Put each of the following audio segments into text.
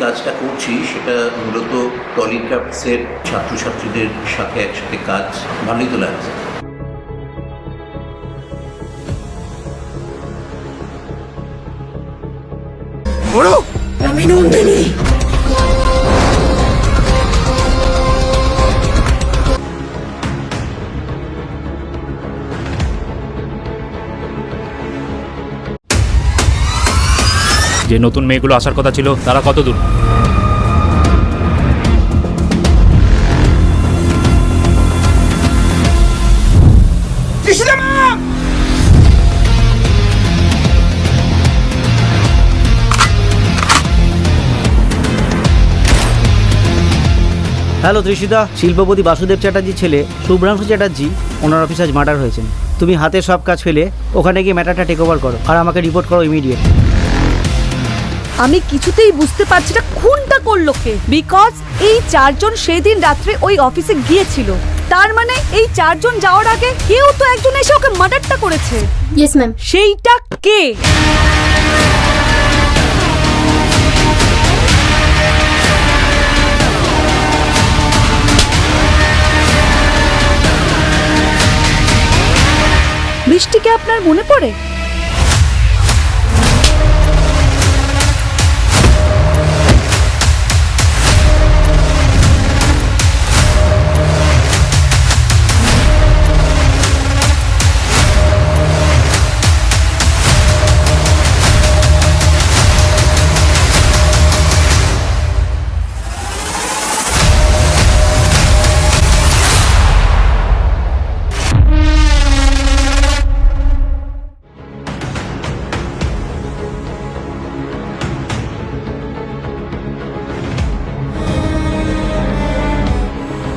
কাজটা করছি সেটা মূলত টলিক্রাফটসের ছাত্রছাত্রীদের সাথে একসাথে কাজ ভালোই তো লাগছে। আমি নন্দিনী। যে নতুন মেয়েগুলো আসার কথা ছিল তারা কত দূর? হ্যালো ত্রিশিতা শিল্পপতি বাসুদেব চ্যাটার্জির ছেলে শুভ্রাংশু চ্যাটার্জি ওনার অফিস আজ মার্ডার হয়েছেন। তুমি হাতে সব কাজ ফেলে ওখানে গিয়ে ম্যাটারটা টেক ওভার করো আর আমাকে রিপোর্ট করো ইমিডিয়েট আমি কিছুতেই বুঝতে পারছি না খুনটা করল কে। বিকজ এই চারজন সেদিন রাত্রে ওই অফিসে গিয়েছিল। তার মানে এই চারজন যাওয়ার আগে কেউ তো একজন এসে ওকে মার্ডারটা করেছে। ইয়েস ম্যাম সেইটা কে? বৃষ্টিকে আপনার মনে পড়ে?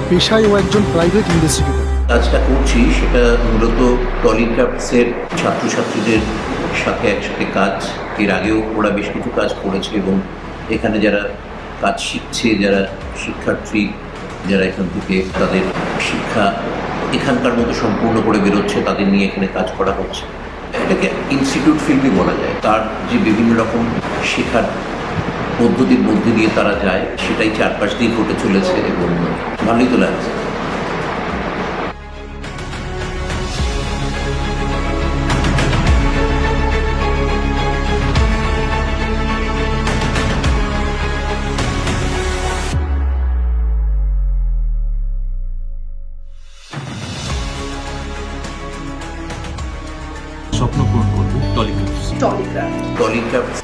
পেশায় ও একজন প্রাইভেট ইনভেস্টিগেটর কাজটা করছি, সেটা মূলত টলিক্রাফটসের ছাত্রছাত্রীদের সাথে একসাথে কাজ। এর আগেও ওরা বেশ কিছু কাজ করেছে এবং এখানে যারা কাজ শিখছে, যারা শিক্ষার্থী, যারা এখান থেকে তাদের শিক্ষা এখানকার মতো সম্পূর্ণ করে বেরোচ্ছে, তাদের নিয়ে এখানে কাজ করা হচ্ছে। এটাকে ইনস্টিটিউট ফিল্ডই বলা যায়। তার যে বিভিন্ন রকম শেখার পদ্ধতির মধ্যে দিয়ে তারা যায় সেটাই চারপাশ দিয়ে ঘটে চলেছে এবং ভালোই তো লাগছে। স্বপ্ন পূরণ করবে টলিগ্রাফস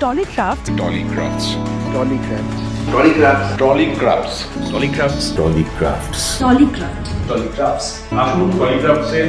টলিক্রাফট। টলিক্রাফট। টলিগ্রাফস টলিক্রাফট টলিগ্রাফস টলিগ্রাফট টলিক্রাফটস আসুন টলিক্রাফটসে